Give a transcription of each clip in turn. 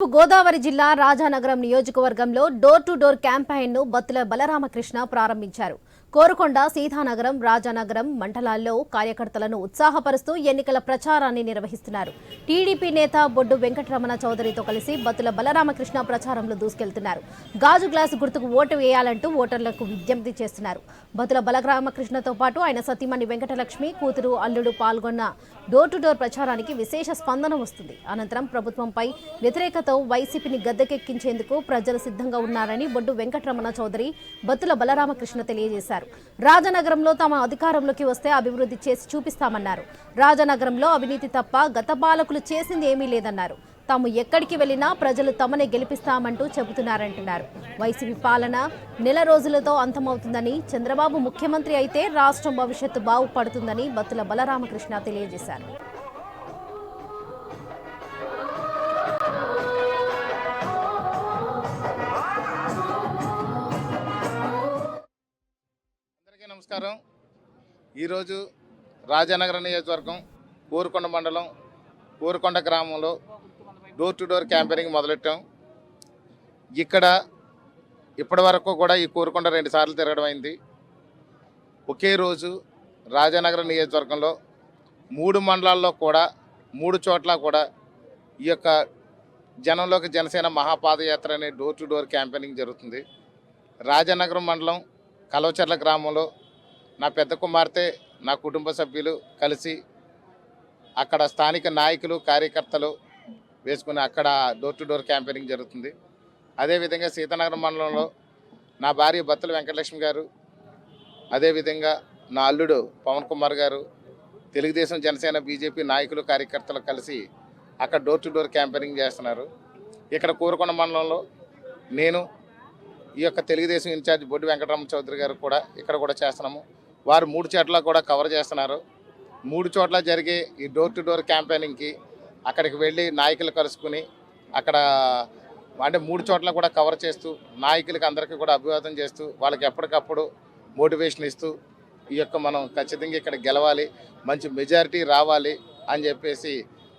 గోదావరి జిల్లా రాజానగరం నియోజకవర్గంలో door to door క్యాంపెయిన్ను బత్తుల బలరామకృష్ణ ప్రారంభించారు. కోరుకొండ సీతానగరం రాజానగరం మండలాల్లో కార్యకర్తలను ఉత్సాహపరుస్తూ ఎన్నికల ప్రచారాన్ని నిర్వహిస్తున్నారు. టీడీపీ నేత బొడ్డు వెంకటరమణ చౌదరితో కలిసి బత్తుల బలరామకృష్ణ ప్రచారంలో దూసుకెళ్తున్నారు. గాజు గ్లాసు గుర్తుకు ఓటు వేయాలంటూ ఓటర్లకు విజ్ఞప్తి చేస్తున్నారు. బతుల బలరామకృష్ణతో పాటు ఆయన సతీమణి వెంకటలక్ష్మి కూతురు అల్లుడు పాల్గొన్న డోర్ టు డోర్ ప్రచారానికి విశేష స్పందన వస్తుంది. అనంతరం ప్రభుత్వంపై వ్యతిరేకతో వైసీపీని గద్దెకెక్కించేందుకు ప్రజలు సిద్ధంగా ఉన్నారని బొడ్డు వెంకటరమణ చౌదరి బత్తుల బలరామకృష్ణ తెలియజేశారు. రాజనగరంలో తమ అధికారంలోకి వస్తే అభివృద్ధి చేసి చూపిస్తామన్నారు. రాజనగరంలో అవినీతి తప్ప గత పాలకులు చేసింది ఏమీ లేదన్నారు. తాము ఎక్కడికి వెళ్ళినా ప్రజలు తమనే గెలిపిస్తామంటూ చెబుతున్నారంటున్నారు. వైసీపీ పాలన నెల రోజులతో అంతమవుతుందని చంద్రబాబు ముఖ్యమంత్రి అయితే రాష్ట్రం భవిష్యత్తు బాగుపడుతుందని బత్తుల బలరామకృష్ణ తెలియజేశారు. నమస్కారం. ఈరోజు రాజానగర నియోజకవర్గం ఊరుకొండ మండలం ఊరుకొండ గ్రామంలో డోర్ టు డోర్ క్యాంపెయినింగ్ మొదలెట్టాం. ఇక్కడ ఇప్పటి వరకు కూడా ఈ కోరుకొండ రెండు సార్లు తిరగడం అయింది. ఒకే రోజు రాజానగర నియోజకవర్గంలో మూడు మండలాల్లో కూడా మూడు చోట్ల కూడా ఈ యొక్క జనంలోకి జనసేన మహాపాదయాత్ర అనే డోర్ టు డోర్ క్యాంపెయినింగ్ జరుగుతుంది. రాజానగరం మండలం కలవచర్ల గ్రామంలో నా పెద్ద కుమార్తె నా కుటుంబ సభ్యులు కలిసి అక్కడ స్థానిక నాయకులు కార్యకర్తలు వేసుకుని అక్కడ డోర్ టు డోర్ క్యాంపెయినింగ్ జరుగుతుంది. అదేవిధంగా సీతానగరం మండలంలో నా భార్య బత్తుల వెంకటలక్ష్మి గారు అదేవిధంగా నా అల్లుడు పవన్ కుమార్ గారు తెలుగుదేశం జనసేన బీజేపీ నాయకులు కార్యకర్తలు కలిసి అక్కడ డోర్ టు డోర్ క్యాంపెయినింగ్ చేస్తున్నారు. ఇక్కడ కూరకొండ మండలంలో నేను ఈ యొక్క తెలుగుదేశం ఇన్ఛార్జ్ బొడ్డు వెంకటరామ చౌదరి గారు కూడా ఇక్కడ కూడా చేస్తున్నాము. వారు మూడు చోట్ల కూడా కవర్ చేస్తున్నారు. మూడు చోట్ల జరిగే ఈ డోర్ టు డోర్ క్యాంపెయినింగ్కి అక్కడికి వెళ్ళి నాయకులు కలుసుకుని అక్కడ అంటే మూడు చోట్ల కూడా కవర్ చేస్తూ నాయకులకి అందరికీ కూడా అభివాదం చేస్తూ వాళ్ళకి ఎప్పటికప్పుడు మోటివేషన్ ఇస్తూ ఈ యొక్క మనం ఖచ్చితంగా ఇక్కడ గెలవాలి మంచి మెజారిటీ రావాలి అని చెప్పేసి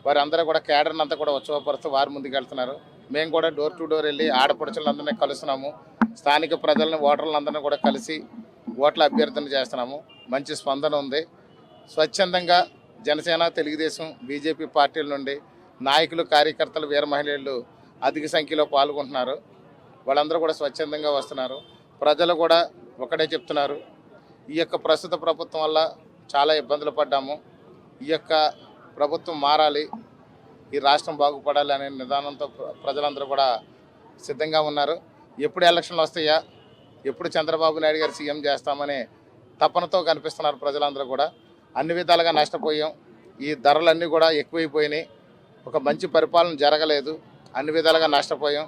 వారందరూ కూడా కేడర్ని అంతా కూడా ఉత్సవపరుస్తూ వారు ముందుకు వెళ్తున్నారు మేము కూడా డోర్ టు డోర్ వెళ్ళి ఆడపడుచులందరినీ కలుస్తున్నాము. స్థానిక ప్రజలను ఓటర్లందరినీ కూడా కలిసి ఓట్ల అభ్యర్థన చేస్తున్నాము. మంచి స్పందన ఉంది. స్వచ్ఛందంగా జనసేన తెలుగుదేశం బీజేపీ పార్టీల నుండి నాయకులు కార్యకర్తలు వీర మహిళలు అధిక సంఖ్యలో పాల్గొంటున్నారు. వాళ్ళందరూ కూడా స్వచ్ఛందంగా వస్తున్నారు. ప్రజలు కూడా ఒకటే చెప్తున్నారు. ఈ యొక్క ప్రస్తుత ప్రభుత్వం వల్ల చాలా ఇబ్బందులు పడ్డాము. ఈ యొక్క ప్రభుత్వం మారాలి. ఈ రాష్ట్రం బాగుపడాలి అనే నిదానంతో ప్ర- ప్రజలందరూ కూడా సిద్ధంగా ఉన్నారు. ఎప్పుడు ఎలక్షన్లు వస్తాయా? ఎప్పుడు చంద్రబాబు నాయుడు గారు సీఎం చేస్తామనే తపనతో కనిపిస్తున్నారు ప్రజలందరూ కూడా. అన్ని విధాలుగా నష్టపోయాం. ఈ ధరలన్నీ కూడా ఎక్కువైపోయినాయి. ఒక మంచి పరిపాలన జరగలేదు. అన్ని విధాలుగా నష్టపోయాం.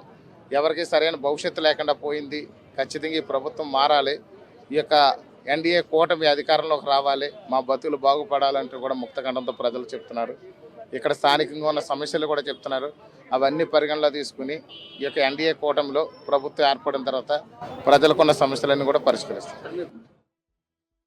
ఎవరికి సరైన భవిష్యత్తు లేకుండా పోయింది. ఖచ్చితంగా ఈ ప్రభుత్వం మారాలి. ఈ యొక్క ఎన్డీఏ కూటమి అధికారంలోకి రావాలి. మా బతుకులు బాగుపడాలంటూ కూడా ముక్తఖండంతో ప్రజలు చెప్తున్నారు. ఇక్కడ స్థానికంగా ఉన్న సమస్యలు కూడా చెప్తున్నారు. అవన్నీ పరిగణలో తీసుకుని ఈ యొక్క ఎన్డీఏ కూటమిలో ప్రభుత్వం ఏర్పడిన తర్వాత ప్రజలకున్న సమస్యలన్నీ కూడా పరిష్కరిస్తారు.